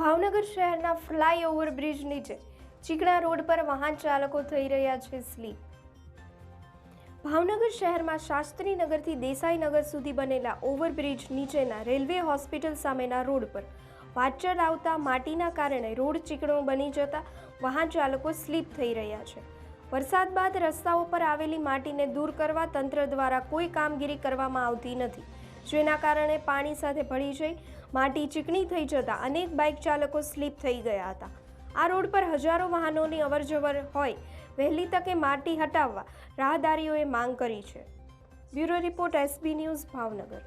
ભાવનગર શહેરના flyover bridge નીચે ચીકણા road પર વાહન ચાલકો થઈ રહ્યા છે સ્લીપ. ભાવનગર શહેરમાં શાસ્ત્રીનગરથી દેસાઈનગર સુધી બનેલા ઓવરબ્રિજ નીચેના રેલવે હોસ્પિટલ સામેના રોડ પર વાંચડ આવતા માટીના કારણે રોડ ચીકણો બની જતા વાહન ચાલકો સ્લીપ થઈ રહ્યા છે. વરસાદ બાદ રસ્તાઓ પર આવેલી માટીને દૂર કરવા તંત્ર દ્વારા કોઈ કામગીરી કરવામાં આવતી નથી. જેના કારણે પાણી સાથે ભળી જઈ માટી ચીકણી થઈ જતા અનેક બાઇક ચાલકો સ્લીપ થઈ ગયા હતા. આ રોડ પર હજારો વાહનોની અવરજવર હોય, વહેલી તકે માટી હટાવવા રાહદારીઓએ માંગ કરી છે. Bureau report SB news Bhavnagar.